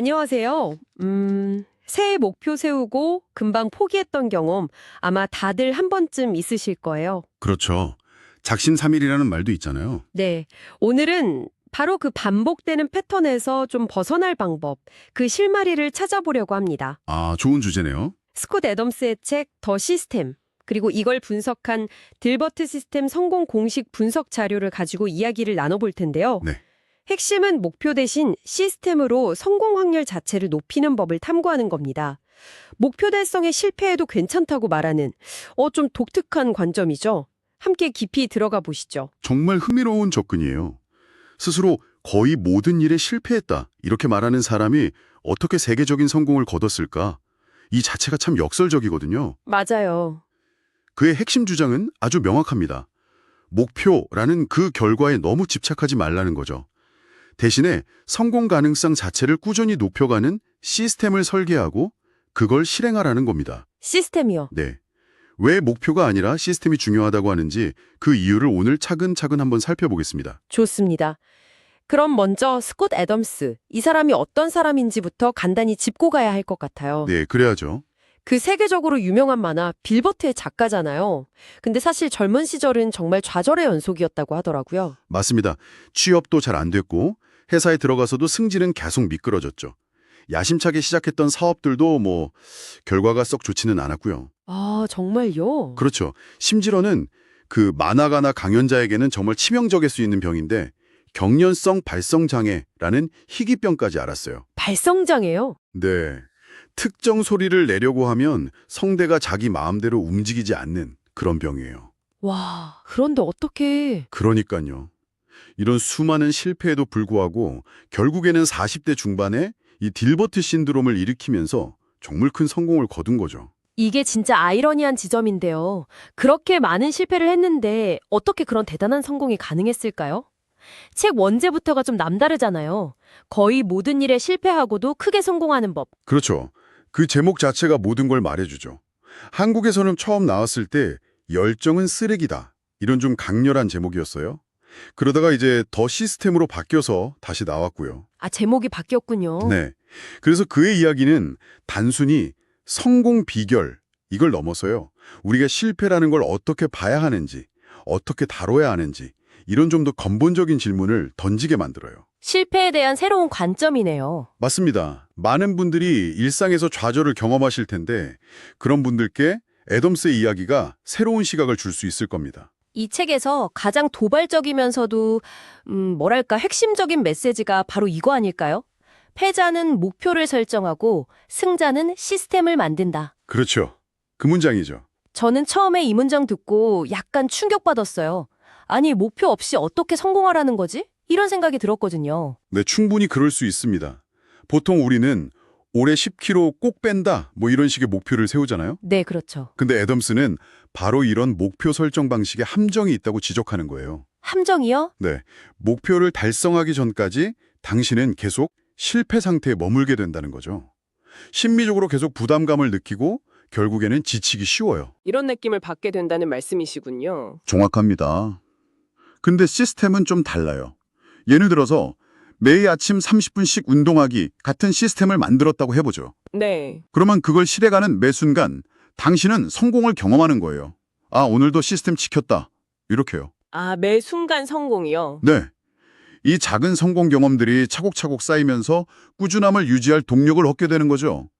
안녕하세요. 음, 새해 목표 세우고 금방 포기했던 경험 아마 다들 한 번쯤 있으실 거예요. 그렇죠. 작심삼일이라는 말도 있잖아요. 네. 오늘은 바로 그 반복되는 패턴에서 좀 벗어날 방법, 그 실마리를 찾아보려고 합니다. 아, 좋은 주제네요. 스콧 애덤스의 책 더 시스템, 그리고 이걸 분석한 딜버트 시스템 성공 공식 분석 자료를 가지고 이야기를 나눠볼 텐데요. 네. 핵심은 목표 대신 시스템으로 성공 확률 자체를 높이는 법을 탐구하는 겁니다. 목표 달성에 실패해도 괜찮다고 말하는 어 좀 독특한 관점이죠. 함께 깊이 들어가 보시죠. 정말 흥미로운 접근이에요. 스스로 거의 모든 일에 실패했다. 이렇게 말하는 사람이 어떻게 세계적인 성공을 거뒀을까? 이 자체가 참 역설적이거든요. 맞아요. 그의 핵심 주장은 아주 명확합니다. 목표라는 그 결과에 너무 집착하지 말라는 거죠. 대신에 성공 가능성 자체를 꾸준히 높여가는 시스템을 설계하고 그걸 실행하라는 겁니다. 시스템이요. 네. 왜 목표가 아니라 시스템이 중요하다고 하는지 그 이유를 오늘 차근차근 한번 살펴보겠습니다. 좋습니다. 그럼 먼저 스콧 애덤스, 이 사람이 어떤 사람인지부터 간단히 짚고 가야 할 것 같아요. 네, 그래야죠. 그 세계적으로 유명한 만화 빌버트의 작가잖아요. 근데 사실 젊은 시절은 정말 좌절의 연속이었다고 하더라고요. 맞습니다. 취업도 잘 안 됐고 회사에 들어가서도 승진은 계속 미끄러졌죠. 야심차게 시작했던 사업들도 뭐 결과가 썩 좋지는 않았고요. 아, 정말요? 그렇죠. 심지어는 그 만화가나 강연자에게는 정말 치명적일 수 있는 병인데 경련성 발성 장애라는 희귀병까지 알았어요. 발성장애요? 네. 특정 소리를 내려고 하면 성대가 자기 마음대로 움직이지 않는 그런 병이에요. 와, 그런데 어떻게... 그러니까요. 이런 수많은 실패에도 불구하고 결국에는 40대 중반에 이 딜버트 신드롬을 일으키면서 정말 큰 성공을 거둔 거죠. 이게 진짜 아이러니한 지점인데요. 그렇게 많은 실패를 했는데 어떻게 그런 대단한 성공이 가능했을까요? 책 원제부터가 좀 남다르잖아요. 거의 모든 일에 실패하고도 크게 성공하는 법. 그렇죠. 그 제목 자체가 모든 걸 말해주죠. 한국에서는 처음 나왔을 때 열정은 쓰레기다. 이런 좀 강렬한 제목이었어요. 그러다가 이제 더 시스템으로 바뀌어서 다시 나왔고요. 아, 제목이 바뀌었군요. 네. 그래서 그의 이야기는 단순히 성공 비결 이걸 넘어서요. 우리가 실패라는 걸 어떻게 봐야 하는지, 어떻게 다뤄야 하는지 이런 좀 더 근본적인 질문을 던지게 만들어요. 실패에 대한 새로운 관점이네요. 맞습니다. 많은 분들이 일상에서 좌절을 경험하실 텐데 그런 분들께 애덤스의 이야기가 새로운 시각을 줄 수 있을 겁니다. 이 책에서 가장 도발적이면서도 음, 뭐랄까 핵심적인 메시지가 바로 이거 아닐까요? 패자는 목표를 설정하고 승자는 시스템을 만든다. 그렇죠. 그 문장이죠. 저는 처음에 이 문장 듣고 약간 충격받았어요. 아니, 목표 없이 어떻게 성공하라는 거지? 이런 생각이 들었거든요. 네, 충분히 그럴 수 있습니다. 보통 우리는 올해 10kg 꼭 뺀다 뭐 이런 식의 목표를 세우잖아요. 네, 그렇죠. 근데 애덤스는 바로 이런 목표 설정 방식에 함정이 있다고 지적하는 거예요. 함정이요? 네, 목표를 달성하기 전까지 당신은 계속 실패 상태에 머물게 된다는 거죠. 심리적으로 계속 부담감을 느끼고 결국에는 지치기 쉬워요. 이런 느낌을 받게 된다는 말씀이시군요. 정확합니다. 근데 시스템은 좀 달라요. 예를 들어서 매일 아침 30분씩 운동하기 같은 시스템을 만들었다고 해보죠. 네. 그러면 그걸 실행하는 매 순간 당신은 성공을 경험하는 거예요. 아, 오늘도 시스템 지켰다. 이렇게요. 아, 매 순간 성공이요. 네. 이 작은 성공 경험들이 차곡차곡 쌓이면서 꾸준함을 유지할 동력을 얻게 되는 거죠.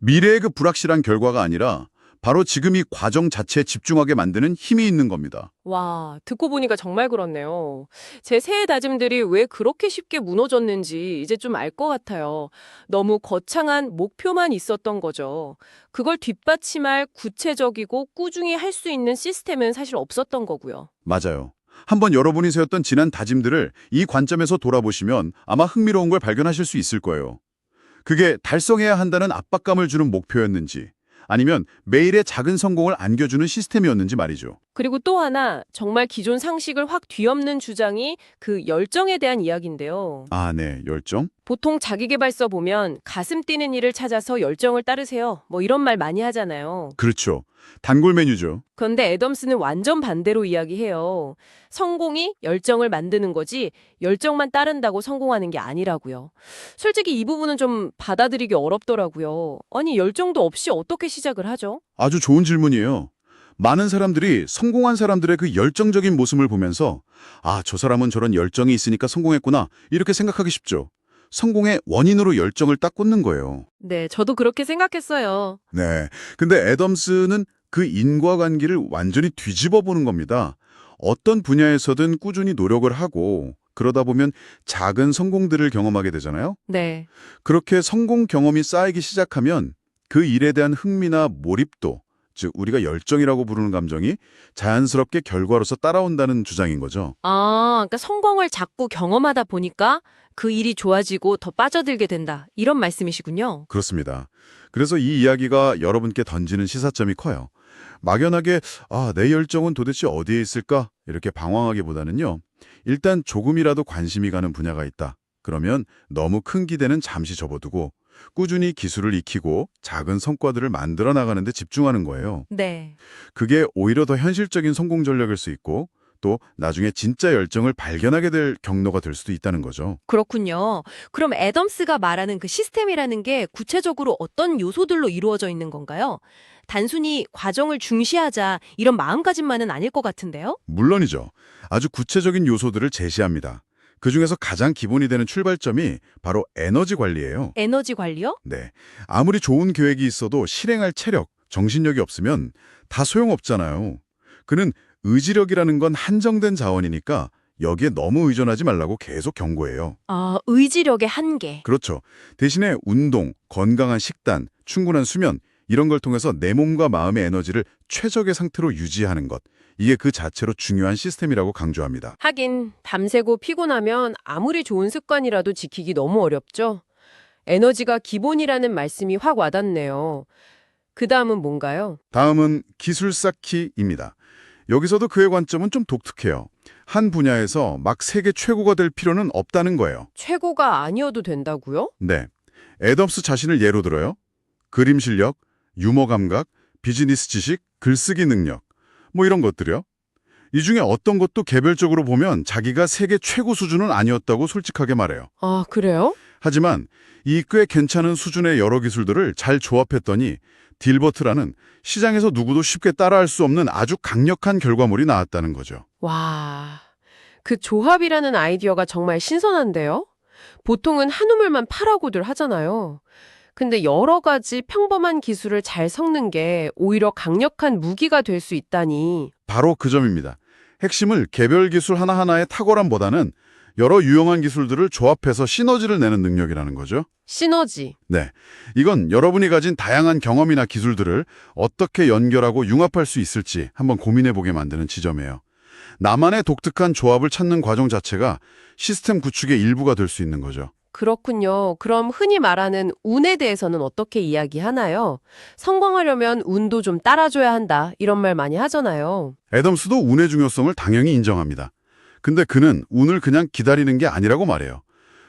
미래의 그 불확실한 결과가 아니라 바로 지금 이 과정 자체에 집중하게 만드는 힘이 있는 겁니다. 와, 듣고 보니까 정말 그렇네요. 제 새해 다짐들이 왜 그렇게 쉽게 무너졌는지 이제 좀 알 것 같아요. 너무 거창한 목표만 있었던 거죠. 그걸 뒷받침할 구체적이고 꾸준히 할 수 있는 시스템은 사실 없었던 거고요. 맞아요. 한번 여러분이 세웠던 지난 다짐들을 이 관점에서 돌아보시면 아마 흥미로운 걸 발견하실 수 있을 거예요. 그게 달성해야 한다는 압박감을 주는 목표였는지 아니면 매일의 작은 성공을 안겨주는 시스템이었는지 말이죠. 그리고 또 하나 정말 기존 상식을 확 뒤엎는 주장이 그 열정에 대한 이야기인데요. 아, 네. 열정? 보통 자기계발서 보면 가슴 뛰는 일을 찾아서 열정을 따르세요. 뭐 이런 말 많이 하잖아요. 그렇죠. 단골 메뉴죠. 그런데 애덤스는 완전 반대로 이야기해요. 성공이 열정을 만드는 거지 열정만 따른다고 성공하는 게 아니라고요. 솔직히 이 부분은 좀 받아들이기 어렵더라고요. 아니 열정도 없이 어떻게 시작을 하죠? 아주 좋은 질문이에요. 많은 사람들이 성공한 사람들의 그 열정적인 모습을 보면서 아, 저 사람은 저런 열정이 있으니까 성공했구나 이렇게 생각하기 쉽죠. 성공의 원인으로 열정을 딱 꽂는 거예요. 네, 저도 그렇게 생각했어요. 네. 근데 애덤스는 그 인과관계를 완전히 뒤집어 보는 겁니다. 어떤 분야에서든 꾸준히 노력을 하고 그러다 보면 작은 성공들을 경험하게 되잖아요. 네. 그렇게 성공 경험이 쌓이기 시작하면 그 일에 대한 흥미나 몰입도, 즉 우리가 열정이라고 부르는 감정이 자연스럽게 결과로서 따라온다는 주장인 거죠. 아, 그러니까 성공을 자꾸 경험하다 보니까 그 일이 좋아지고 더 빠져들게 된다. 이런 말씀이시군요. 그렇습니다. 그래서 이 이야기가 여러분께 던지는 시사점이 커요. 막연하게 아, 내 열정은 도대체 어디에 있을까? 이렇게 방황하기보다는요. 일단 조금이라도 관심이 가는 분야가 있다. 그러면 너무 큰 기대는 잠시 접어두고 꾸준히 기술을 익히고 작은 성과들을 만들어 나가는 데 집중하는 거예요. 네. 그게 오히려 더 현실적인 성공 전략일 수 있고 또 나중에 진짜 열정을 발견하게 될 경로가 될 수도 있다는 거죠. 그렇군요. 그럼 애덤스가 말하는 그 시스템이라는 게 구체적으로 어떤 요소들로 이루어져 있는 건가요? 단순히 과정을 중시하자 이런 마음가짐만은 아닐 것 같은데요? 물론이죠. 아주 구체적인 요소들을 제시합니다. 그중에서 가장 기본이 되는 출발점이 바로 에너지 관리예요. 에너지 관리요? 네. 아무리 좋은 계획이 있어도 실행할 체력, 정신력이 없으면 다 소용없잖아요. 그는 의지력이라는 건 한정된 자원이니까 여기에 너무 의존하지 말라고 계속 경고해요. 아, 의지력의 한계. 그렇죠. 대신에 운동, 건강한 식단, 충분한 수면 이런 걸 통해서 내 몸과 마음의 에너지를 최적의 상태로 유지하는 것. 이게 그 자체로 중요한 시스템이라고 강조합니다. 하긴 밤새고 피곤하면 아무리 좋은 습관이라도 지키기 너무 어렵죠. 에너지가 기본이라는 말씀이 확 와닿네요. 그 다음은 뭔가요? 다음은 기술 쌓기입니다. 여기서도 그의 관점은 좀 독특해요. 한 분야에서 막 세계 최고가 될 필요는 없다는 거예요. 최고가 아니어도 된다고요? 네. 애덤스 자신을 예로 들어요. 그림 실력, 유머 감각, 비즈니스 지식, 글쓰기 능력, 뭐 이런 것들이요. 이 중에 어떤 것도 개별적으로 보면 자기가 세계 최고 수준은 아니었다고 솔직하게 말해요. 아, 그래요? 하지만 이 꽤 괜찮은 수준의 여러 기술들을 잘 조합했더니 딜버트라는 시장에서 누구도 쉽게 따라할 수 없는 아주 강력한 결과물이 나왔다는 거죠. 와, 그 조합이라는 아이디어가 정말 신선한데요? 보통은 한 우물만 파라고들 하잖아요. 근데 여러 가지 평범한 기술을 잘 섞는 게 오히려 강력한 무기가 될 수 있다니. 바로 그 점입니다. 핵심을 개별 기술 하나하나의 탁월함보다는 여러 유용한 기술들을 조합해서 시너지를 내는 능력이라는 거죠. 시너지. 네. 이건 여러분이 가진 다양한 경험이나 기술들을 어떻게 연결하고 융합할 수 있을지 한번 고민해보게 만드는 지점이에요. 나만의 독특한 조합을 찾는 과정 자체가 시스템 구축의 일부가 될 수 있는 거죠. 그렇군요. 그럼 흔히 말하는 운에 대해서는 어떻게 이야기하나요? 성공하려면 운도 좀 따라줘야 한다. 이런 말 많이 하잖아요. 애덤스도 운의 중요성을 당연히 인정합니다. 근데 그는 운을 그냥 기다리는 게 아니라고 말해요.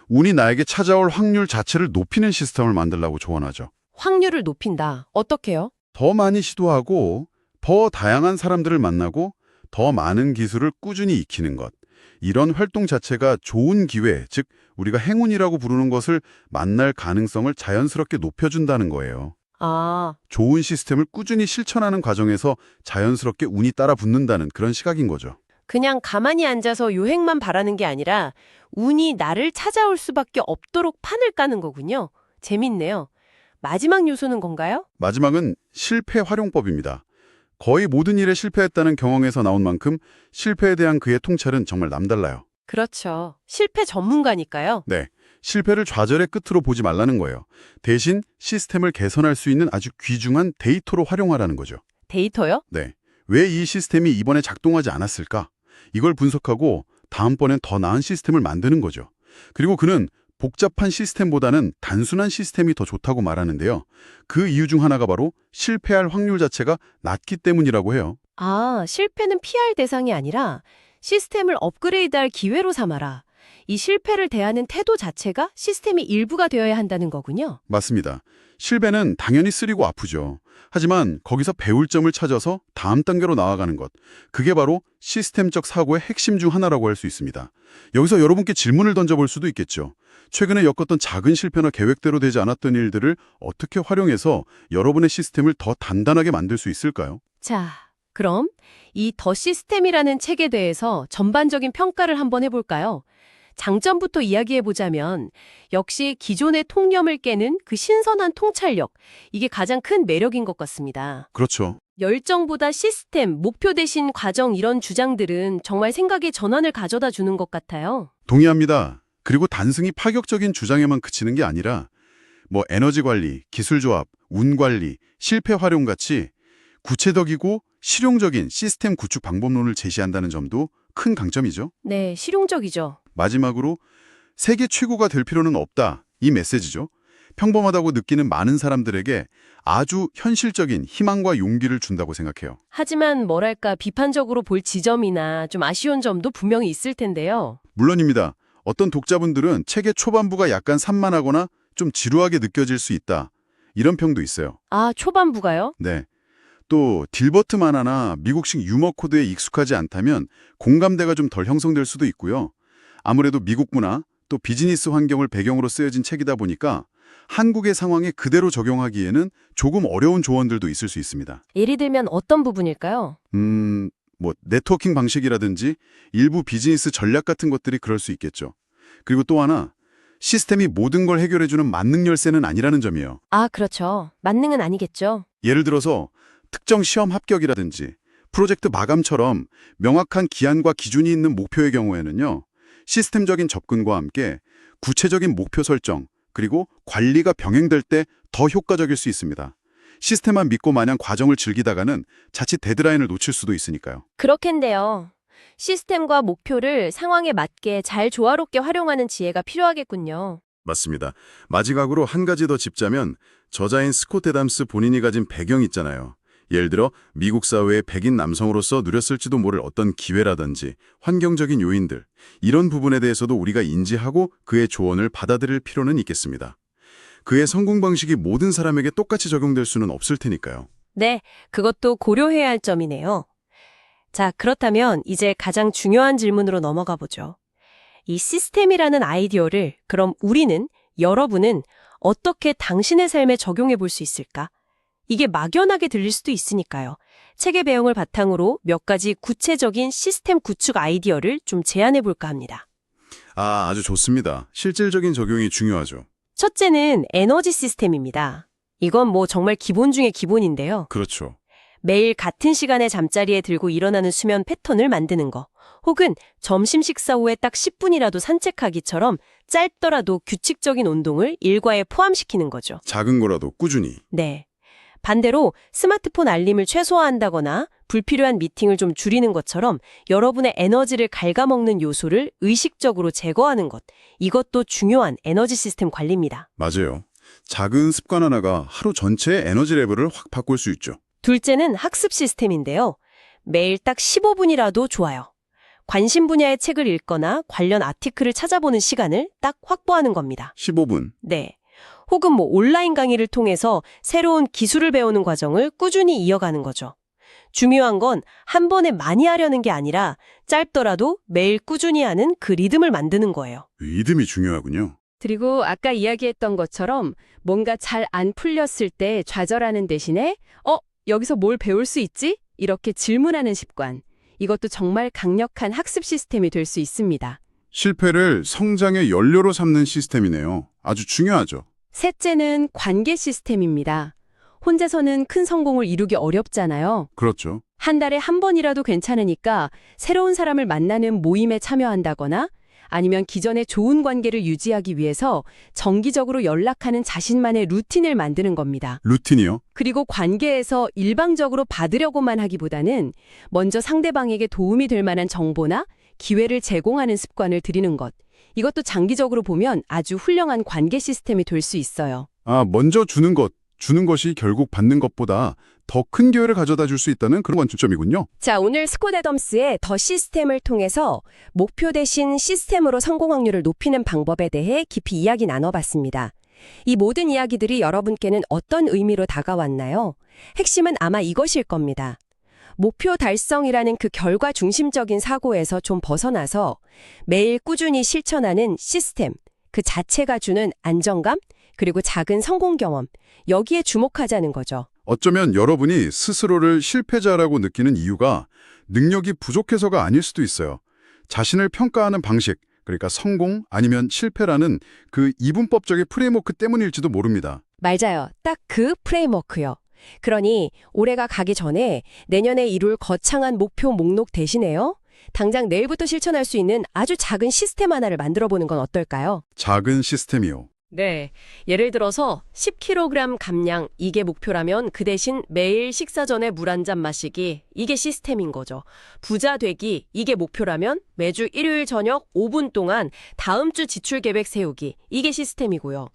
운이 나에게 찾아올 확률 자체를 높이는 시스템을 만들라고 조언하죠. 확률을 높인다. 어떻게요? 더 많이 시도하고 더 다양한 사람들을 만나고 더 많은 기술을 꾸준히 익히는 것. 이런 활동 자체가 좋은 기회, 즉 우리가 행운이라고 부르는 것을 만날 가능성을 자연스럽게 높여준다는 거예요. 아, 좋은 시스템을 꾸준히 실천하는 과정에서 자연스럽게 운이 따라 붙는다는 그런 시각인 거죠. 그냥 가만히 앉아서 요행만 바라는 게 아니라 운이 나를 찾아올 수밖에 없도록 판을 까는 거군요. 재밌네요. 마지막 요소는 건가요? 마지막은 실패 활용법입니다. 거의 모든 일에 실패했다는 경험에서 나온 만큼 실패에 대한 그의 통찰은 정말 남달라요. 그렇죠. 실패 전문가니까요. 네, 실패를 좌절의 끝으로 보지 말라는 거예요. 대신 시스템을 개선할 수 있는 아주 귀중한 데이터로 활용하라는 거죠. 데이터요? 네, 왜 이 시스템이 이번에 작동하지 않았을까? 이걸 분석하고 다음번엔 더 나은 시스템을 만드는 거죠. 그리고 그는 복잡한 시스템보다는 단순한 시스템이 더 좋다고 말하는데요. 그 이유 중 하나가 바로 실패할 확률 자체가 낮기 때문이라고 해요. 아, 실패는 피할 대상이 아니라 시스템을 업그레이드할 기회로 삼아라. 이 실패를 대하는 태도 자체가 시스템의 일부가 되어야 한다는 거군요. 맞습니다. 실패는 당연히 쓰리고 아프죠. 하지만 거기서 배울 점을 찾아서 다음 단계로 나아가는 것. 그게 바로 시스템적 사고의 핵심 중 하나라고 할 수 있습니다. 여기서 여러분께 질문을 던져볼 수도 있겠죠. 최근에 겪었던 작은 실패나 계획대로 되지 않았던 일들을 어떻게 활용해서 여러분의 시스템을 더 단단하게 만들 수 있을까요? 자, 그럼 이 더 시스템이라는 책에 대해서 전반적인 평가를 한번 해볼까요? 장점부터 이야기해보자면 역시 기존의 통념을 깨는 그 신선한 통찰력, 이게 가장 큰 매력인 것 같습니다. 그렇죠. 열정보다 시스템, 목표 대신 과정 이런 주장들은 정말 생각의 전환을 가져다 주는 것 같아요. 동의합니다. 그리고 단순히 파격적인 주장에만 그치는 게 아니라 뭐 에너지 관리, 기술 조합, 운 관리, 실패 활용 같이 구체적이고 실용적인 시스템 구축 방법론을 제시한다는 점도 큰 강점이죠. 네, 실용적이죠. 마지막으로 세계 최고가 될 필요는 없다. 이 메시지죠. 평범하다고 느끼는 많은 사람들에게 아주 현실적인 희망과 용기를 준다고 생각해요. 하지만 뭐랄까 비판적으로 볼 지점이나 좀 아쉬운 점도 분명히 있을 텐데요. 물론입니다. 어떤 독자분들은 책의 초반부가 약간 산만하거나 좀 지루하게 느껴질 수 있다. 이런 평도 있어요. 아, 초반부가요? 네. 또 딜버트 만화나 미국식 유머 코드에 익숙하지 않다면 공감대가 좀 덜 형성될 수도 있고요. 아무래도 미국 문화 또 비즈니스 환경을 배경으로 쓰여진 책이다 보니까 한국의 상황에 그대로 적용하기에는 조금 어려운 조언들도 있을 수 있습니다. 예를 들면 어떤 부분일까요? 음, 뭐 네트워킹 방식이라든지 일부 비즈니스 전략 같은 것들이 그럴 수 있겠죠. 그리고 또 하나 시스템이 모든 걸 해결해주는 만능 열쇠는 아니라는 점이에요. 아, 그렇죠. 만능은 아니겠죠. 예를 들어서 특정 시험 합격이라든지 프로젝트 마감처럼 명확한 기한과 기준이 있는 목표의 경우에는요. 시스템적인 접근과 함께 구체적인 목표 설정 그리고 관리가 병행될 때 더 효과적일 수 있습니다. 시스템만 믿고 마냥 과정을 즐기다가는 자칫 데드라인을 놓칠 수도 있으니까요. 그렇겠네요. 시스템과 목표를 상황에 맞게 잘 조화롭게 활용하는 지혜가 필요하겠군요. 맞습니다. 마지막으로 한 가지 더 짚자면 저자인 스콧 에담스 본인이 가진 배경이 있잖아요. 예를 들어 미국 사회의 백인 남성으로서 누렸을지도 모를 어떤 기회라든지 환경적인 요인들 이런 부분에 대해서도 우리가 인지하고 그의 조언을 받아들일 필요는 있겠습니다. 그의 성공 방식이 모든 사람에게 똑같이 적용될 수는 없을 테니까요. 네, 그것도 고려해야 할 점이네요. 자, 그렇다면 이제 가장 중요한 질문으로 넘어가 보죠. 이 시스템이라는 아이디어를 그럼 우리는, 여러분은 어떻게 당신의 삶에 적용해 볼 수 있을까? 이게 막연하게 들릴 수도 있으니까요. 책의 배경을 바탕으로 몇 가지 구체적인 시스템 구축 아이디어를 좀 제안해 볼까 합니다. 아, 아주 좋습니다. 실질적인 적용이 중요하죠. 첫째는 에너지 시스템입니다. 이건 뭐 정말 기본 중의 기본인데요. 그렇죠. 매일 같은 시간에 잠자리에 들고 일어나는 수면 패턴을 만드는 거. 혹은 점심 식사 후에 딱 10분이라도 산책하기처럼 짧더라도 규칙적인 운동을 일과에 포함시키는 거죠. 작은 거라도 꾸준히. 네. 반대로 스마트폰 알림을 최소화한다거나 불필요한 미팅을 좀 줄이는 것처럼 여러분의 에너지를 갉아먹는 요소를 의식적으로 제거하는 것. 이것도 중요한 에너지 시스템 관리입니다. 맞아요. 작은 습관 하나가 하루 전체의 에너지 레벨을 확 바꿀 수 있죠. 둘째는 학습 시스템인데요. 매일 딱 15분이라도 좋아요. 관심 분야의 책을 읽거나 관련 아티클을 찾아보는 시간을 딱 확보하는 겁니다. 15분. 네. 혹은 뭐 온라인 강의를 통해서 새로운 기술을 배우는 과정을 꾸준히 이어가는 거죠. 중요한 건 한 번에 많이 하려는 게 아니라 짧더라도 매일 꾸준히 하는 그 리듬을 만드는 거예요. 리듬이 중요하군요. 그리고 아까 이야기했던 것처럼 뭔가 잘 안 풀렸을 때 좌절하는 대신에 어, 여기서 뭘 배울 수 있지? 이렇게 질문하는 습관. 이것도 정말 강력한 학습 시스템이 될 수 있습니다. 실패를 성장의 연료로 삼는 시스템이네요. 아주 중요하죠. 셋째는 관계 시스템입니다. 혼자서는 큰 성공을 이루기 어렵잖아요. 그렇죠. 한 달에 한 번이라도 괜찮으니까 새로운 사람을 만나는 모임에 참여한다거나 아니면 기존의 좋은 관계를 유지하기 위해서 정기적으로 연락하는 자신만의 루틴을 만드는 겁니다. 루틴이요? 그리고 관계에서 일방적으로 받으려고만 하기보다는 먼저 상대방에게 도움이 될 만한 정보나 기회를 제공하는 습관을 들이는 것. 이것도 장기적으로 보면 아주 훌륭한 관계 시스템이 될 수 있어요. 아, 먼저 주는 것. 주는 것이 결국 받는 것보다 더 큰 기회를 가져다 줄 수 있다는 그런 관점이군요. 자, 오늘 스코다덤스의 더 시스템을 통해서 목표 대신 시스템으로 성공 확률을 높이는 방법에 대해 깊이 이야기 나눠봤습니다. 이 모든 이야기들이 여러분께는 어떤 의미로 다가왔나요? 핵심은 아마 이것일 겁니다. 목표 달성이라는 그 결과 중심적인 사고에서 좀 벗어나서 매일 꾸준히 실천하는 시스템, 그 자체가 주는 안정감, 그리고 작은 성공 경험, 여기에 주목하자는 거죠. 어쩌면 여러분이 스스로를 실패자라고 느끼는 이유가 능력이 부족해서가 아닐 수도 있어요. 자신을 평가하는 방식, 그러니까 성공 아니면 실패라는 그 이분법적인 프레임워크 때문일지도 모릅니다. 맞아요. 딱 그 프레임워크요. 그러니 올해가 가기 전에 내년에 이룰 거창한 목표 목록 대신에요. 당장 내일부터 실천할 수 있는 아주 작은 시스템 하나를 만들어 보는 건 어떨까요? 작은 시스템이요. 네. 예를 들어서 10kg 감량 이게 목표라면 그 대신 매일 식사 전에 물 한 잔 마시기 이게 시스템인 거죠. 부자 되기 이게 목표라면 매주 일요일 저녁 5분 동안 다음 주 지출 계획 세우기 이게 시스템이고요.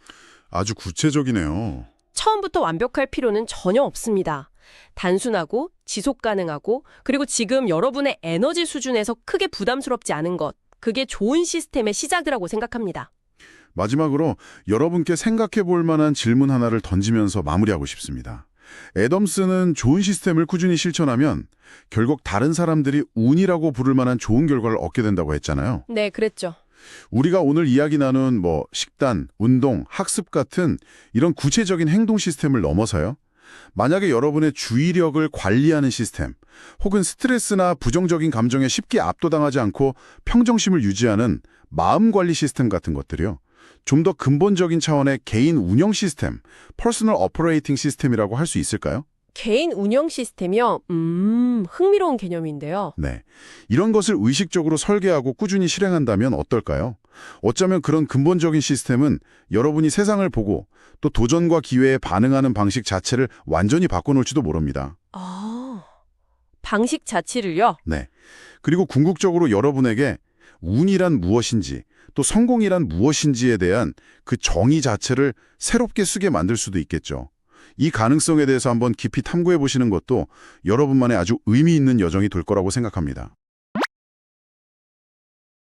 아주 구체적이네요. 처음부터 완벽할 필요는 전혀 없습니다. 단순하고 지속 가능하고 그리고 지금 여러분의 에너지 수준에서 크게 부담스럽지 않은 것. 그게 좋은 시스템의 시작이라고 생각합니다. 마지막으로 여러분께 생각해 볼 만한 질문 하나를 던지면서 마무리하고 싶습니다. 애덤스는 좋은 시스템을 꾸준히 실천하면 결국 다른 사람들이 운이라고 부를 만한 좋은 결과를 얻게 된다고 했잖아요. 네, 그랬죠. 우리가 오늘 이야기 나눈 뭐 식단, 운동, 학습 같은 이런 구체적인 행동 시스템을 넘어서요. 만약에 여러분의 주의력을 관리하는 시스템, 혹은 스트레스나 부정적인 감정에 쉽게 압도당하지 않고 평정심을 유지하는 마음 관리 시스템 같은 것들이요. 좀 더 근본적인 차원의 개인 운영 시스템, 퍼스널 오퍼레이팅 시스템이라고 할 수 있을까요? 개인 운영 시스템이요? 음, 흥미로운 개념인데요. 네. 이런 것을 의식적으로 설계하고 꾸준히 실행한다면 어떨까요? 어쩌면 그런 근본적인 시스템은 여러분이 세상을 보고 또 도전과 기회에 반응하는 방식 자체를 완전히 바꿔놓을지도 모릅니다. 아, 방식 자체를요? 네. 그리고 궁극적으로 여러분에게 운이란 무엇인지 또 성공이란 무엇인지에 대한 그 정의 자체를 새롭게 쓰게 만들 수도 있겠죠. 이 가능성에 대해서 한번 깊이 탐구해 보시는 것도 여러분만의 아주 의미 있는 여정이 될 거라고 생각합니다.